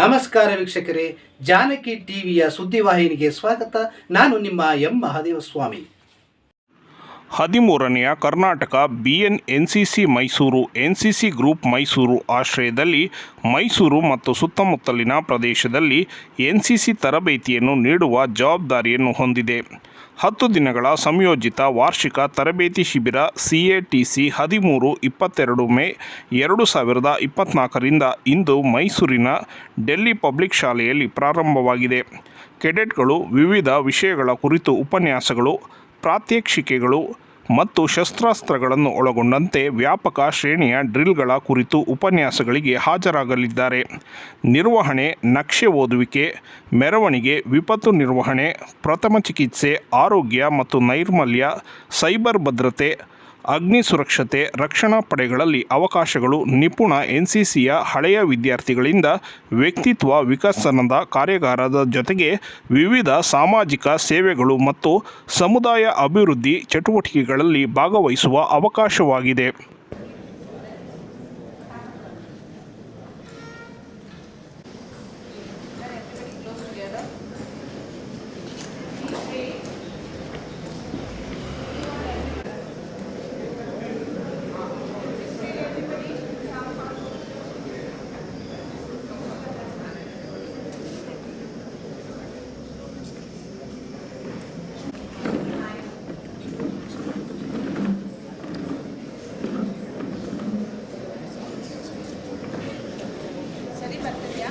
ನಮಸ್ಕಾರ ವೀಕ್ಷಕರೇ, ಜಾನಕಿ ಟಿವಿಯ ಸುದ್ದಿವಾಹಿನಿಗೆ ಸ್ವಾಗತ. ನಾನು ನಿಮ್ಮ ಎಂ. ಮಹಾದೇವ ಸ್ವಾಮಿ ಹದಿಮೂರನೆಯ Karnataka B N N C C Mysuru N C C group Mysuru ಆಶ್ರಯದಲ್ಲಿ ಮೈಸೂರು ಮತ್ತು ಸುತ್ತಮುತ್ತಲಿನ ಪ್ರದೇಶದಲ್ಲಿ ಎನ್ ಸಿ ಸಿ ತರಬೇತಿಯನ್ನು ನೀಡುವ ಜವಾಬ್ದಾರಿಯನ್ನು ಹೊಂದಿದೆ. ಹತ್ತು ದಿನಗಳ ಸಂಯೋಜಿತ ವಾರ್ಷಿಕ ತರಬೇತಿ ಶಿಬಿರ ಸಿ ಎ ಟಿ ಸಿ ಹದಿಮೂರು, ಇಪ್ಪತ್ತೆರಡು, ಮೇ ಎರಡು ಸಾವಿರದ ಇಪ್ಪತ್ತ್ನಾಲ್ಕರಿಂದ ಇಂದು ಮೈಸೂರಿನ ಡೆಲ್ಲಿ ಪಬ್ಲಿಕ್ ಶಾಲೆಯಲ್ಲಿ ಪ್ರಾರಂಭವಾಗಿದೆ. ಕೆಡೆಟ್ಗಳು ವಿವಿಧ ವಿಷಯಗಳ ಕುರಿತು ಉಪನ್ಯಾಸಗಳು, ಪ್ರಾತ್ಯಕ್ಷಿಕೆಗಳು ಮತ್ತು ಶಸ್ತ್ರಾಸ್ತ್ರಗಳನ್ನು ಒಳಗೊಂಡಂತೆ ವ್ಯಾಪಕ ಶ್ರೇಣಿಯ ಡ್ರಿಲ್ಗಳ ಕುರಿತು ಉಪನ್ಯಾಸಗಳಿಗೆ ಹಾಜರಾಗಲಿದ್ದಾರೆ. ನಿರ್ವಹಣೆ, ನಕ್ಷೆ ಓದುವಿಕೆ, ಮೆರವಣಿಗೆ, ವಿಪತ್ತು ನಿರ್ವಹಣೆ, ಪ್ರಥಮ ಚಿಕಿತ್ಸೆ, ಆರೋಗ್ಯ ಮತ್ತು ನೈರ್ಮಲ್ಯ, ಸೈಬರ್ ಭದ್ರತೆ ಅಗ್ನಿ ಸುರಕ್ಷತೆ ರಕ್ಷಣಾ ಪಡೆಗಳಲ್ಲಿ ಅವಕಾಶಗಳು ನಿಪುಣ ಎನ್ಸಿಸಿಯ ಹಳೆಯ ವಿದ್ಯಾರ್ಥಿಗಳಿಂದ ವ್ಯಕ್ತಿತ್ವ ವಿಕಸನದ ಕಾರ್ಯಾಗಾರದ ಜೊತೆಗೆ ವಿವಿಧ ಸಾಮಾಜಿಕ ಸೇವೆಗಳು ಮತ್ತು ಸಮುದಾಯ ಅಭಿವೃದ್ಧಿ ಚಟುವಟಿಕೆಗಳಲ್ಲಿ ಭಾಗವಹಿಸುವ ಅವಕಾಶವಾಗಿದೆ ಸರಿ ಬರ್ತಿದ್ಯಾ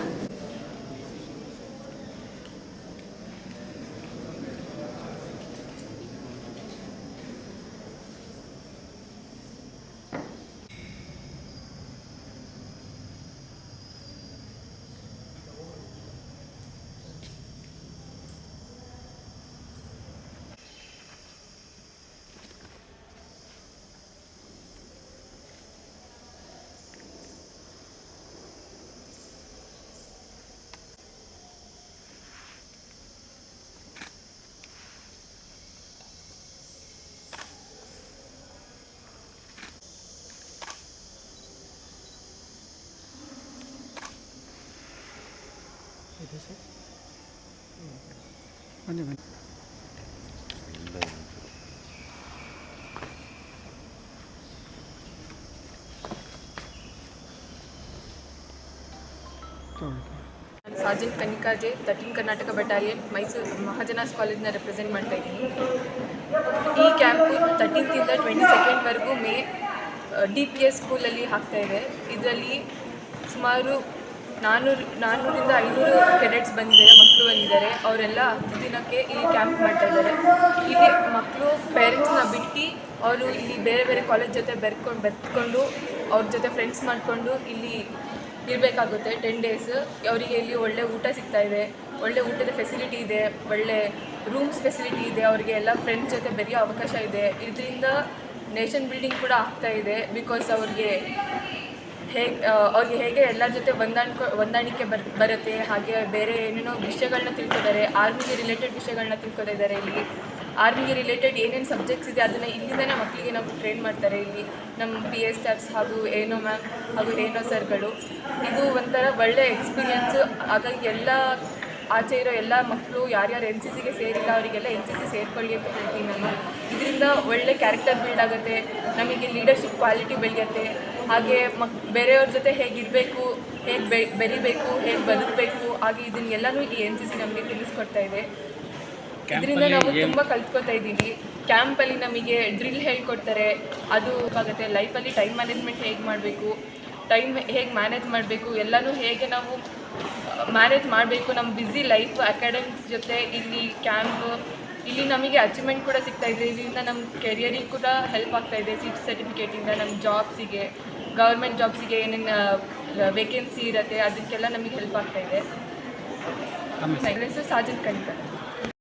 Sajan Kanika J thirteen Karnataka battalion Mysuru, Mahajanas ಕಾಲೇಜ್ನ represent ಮಾಡ್ತಾ ಇದ್ದೀನಿ. ಈ ಕ್ಯಾಂಪು ತರ್ಟೀನ್ತಿಂದ ಟ್ವೆಂಟಿ ಸೆಕೆಂಡ್ವರೆಗೂ ಮೇ ಡಿ ಪಿ ಎಸ್ ಸ್ಕೂಲಲ್ಲಿ ಹಾಕ್ತಾ ಇದೆ. ಇದರಲ್ಲಿ ಸುಮಾರು ನಾನ್ನೂರು ನಾನ್ನೂರಿಂದ ಐನೂರು ಕೆಡೆಟ್ಸ್ ಬಂದಿದ್ದಾರೆ, ಮಕ್ಕಳು ಬಂದಿದ್ದಾರೆ. ಅವರೆಲ್ಲ ಹತ್ತು ದಿನಕ್ಕೆ ಇಲ್ಲಿ ಕ್ಯಾಂಪ್ ಮಾಡ್ತಾ ಇದ್ದಾರೆ. ಇಲ್ಲಿ ಮಕ್ಕಳು ಪೇರೆಂಟ್ಸ್ನ ಬಿಟ್ಟು ಅವರು ಇಲ್ಲಿ ಬೇರೆ ಬೇರೆ ಕಾಲೇಜ್ ಜೊತೆ ಬೆರ್ಕೊಂಡು ಬೆತ್ಕೊಂಡು ಅವ್ರ ಜೊತೆ ಫ್ರೆಂಡ್ಸ್ ಮಾಡಿಕೊಂಡು ಇಲ್ಲಿ ಇರಬೇಕಾಗುತ್ತೆ ಟೆನ್ ಡೇಸ್ ಅವರಿಗೆ ಇಲ್ಲಿ ಒಳ್ಳೆ ಊಟ ಸಿಗ್ತಾ ಇದೆ. ಒಳ್ಳೆ ಊಟದ ಫೆಸಿಲಿಟಿ ಇದೆ. ಒಳ್ಳೆ ರೂಮ್ಸ್ ಫೆಸಿಲಿಟಿ ಇದೆ. ಅವರಿಗೆ ಎಲ್ಲ ಫ್ರೆಂಡ್ಸ್ ಜೊತೆ ಬೆರೆಯೋ ಅವಕಾಶ ಇದೆ. ಇದರಿಂದ ನೇಷನ್ ಬಿಲ್ಡಿಂಗ್ ಕೂಡ ಆಗ್ತಾ ಇದೆ ಬಿಕಾಸ್ ಅವ್ರಿಗೆ ಹೇಗೆ ಅವ್ರಿಗೆ ಹೇಗೆ ಎಲ್ಲರ ಜೊತೆ ಹೊಂದಾಣಿಕೆ ಹೊಂದಾಣಿಕೆ ಬರ್, ಬರುತ್ತೆ, ಹಾಗೆ ಬೇರೆ ಏನೇನೋ ವಿಷಯಗಳನ್ನ ತಿಳ್ಕೊತಾರೆ, ಆರ್ಮಿಗೆ ರಿಲೇಟೆಡ್ ವಿಷಯಗಳನ್ನ ತಿಳ್ಕೊತಾ ಇದ್ದಾರೆ ಇಲ್ಲಿ. ಆರ್ಮಿಗೆ ರಿಲೇಟೆಡ್ ಏನೇನು ಸಬ್ಜೆಕ್ಟ್ಸ್ ಇದೆ ಅದನ್ನು ಇಲ್ಲಿಂದನೇ ಮಕ್ಕಳಿಗೆ ನಾವು ಟ್ರೈನ್ ಮಾಡ್ತಾರೆ ಇಲ್ಲಿ. ನಮ್ಮ ಪಿ ಎಸ್ ಸ್ಟಾಫ್ಸ್ ಹಾಗೂ ಏನೋ ಮ್ಯಾಮ್ ಹಾಗೂ ಏನೋ ಸರ್ಗಳು ಇದು ಒಂಥರ ಒಳ್ಳೆ ಎಕ್ಸ್ಪೀರಿಯನ್ಸು ಹಾಗಾಗಿ ಎಲ್ಲ ಆಚೆ ಇರೋ ಎಲ್ಲ ಮಕ್ಕಳು ಯಾರ್ಯಾರು ಎನ್ ಸಿ ಸಿಗೆ ಸೇರಿಲ್ಲ, ಅವರಿಗೆಲ್ಲ ಎನ್ ಸಿ ಸಿ ಸೇರ್ಕೊಳ್ಳಿ ಅಂತ ಹೇಳ್ತೀನಿ ನಾನು. ಇದರಿಂದ ಒಳ್ಳೆ ಕ್ಯಾರೆಕ್ಟರ್ ಬಿಲ್ಡ್ ಆಗುತ್ತೆ. ನಮಗೆ ಲೀಡರ್ಶಿಪ್ ಕ್ವಾಲಿಟಿ ಬೆಳೆಯುತ್ತೆ. ಹಾಗೆ ಮಕ್ ಬೇರೆಯವ್ರ ಜೊತೆ ಹೇಗಿರಬೇಕು ಹೇಗೆ ಬೆ ಬೆರಿಬೇಕು ಹೇಗೆ ಬದುಕಬೇಕು ಹಾಗೆ ಇದನ್ನೆಲ್ಲನೂ ಈ ಎನ್ ಸಿ ಸಿ ನಮಗೆ ತಿಳಿಸ್ಕೊಡ್ತಾ ಇದೆ. ಇದರಿಂದ ನಾವು ತುಂಬ ಕಲ್ತ್ಕೊತಾ ಇದ್ದೀವಿ. ಕ್ಯಾಂಪಲ್ಲಿ ನಮಗೆ ಡ್ರಿಲ್ ಹೇಳ್ಕೊಡ್ತಾರೆ. ಅದು ಆಗುತ್ತೆ ಲೈಫಲ್ಲಿ ಟೈಮ್ ಮ್ಯಾನೇಜ್ಮೆಂಟ್ ಹೇಗೆ ಮಾಡಬೇಕು ಟೈಮ್ ಹೇಗೆ ಮ್ಯಾನೇಜ್ ಮಾಡಬೇಕು ಎಲ್ಲನೂ ಹೇಗೆ ನಾವು ಮ್ಯಾನೇಜ್ ಮಾಡಬೇಕು. ನಮ್ಮ ಬ್ಯುಸಿ ಲೈಫ್ ಅಕಾಡೆಮಿಕ್ಸ್ ಜೊತೆ ಇಲ್ಲಿ ಕ್ಯಾಂಪ್ ಇಲ್ಲಿ ನಮಗೆ ಅಚೀವ್ಮೆಂಟ್ ಕೂಡ ಸಿಗ್ತಾ ಇದೆ. ಇದರಿಂದ ನಮ್ಮ ಕೆರಿಯರಿಗೆ ಕೂಡ ಹೆಲ್ಪ್ ಆಗ್ತಾ ಇದೆ. ಸಿಟ್ ಸರ್ಟಿಫಿಕೇಟಿಂದ ನಮ್ಮ ಜಾಬ್ಸಿಗೆ ಗೌರ್ಮೆಂಟ್ ಜಾಬ್ಸಿಗೆ ಏನೇನು ವೇಕೆನ್ಸಿ ಇರುತ್ತೆ ಅದಕ್ಕೆಲ್ಲ ನಮಗೆ ಹೆಲ್ಪ್ ಆಗ್ತಾ ಇದೆ. ಹೆಸರು ಸಾಜನ್ ಕಣಿಕರ್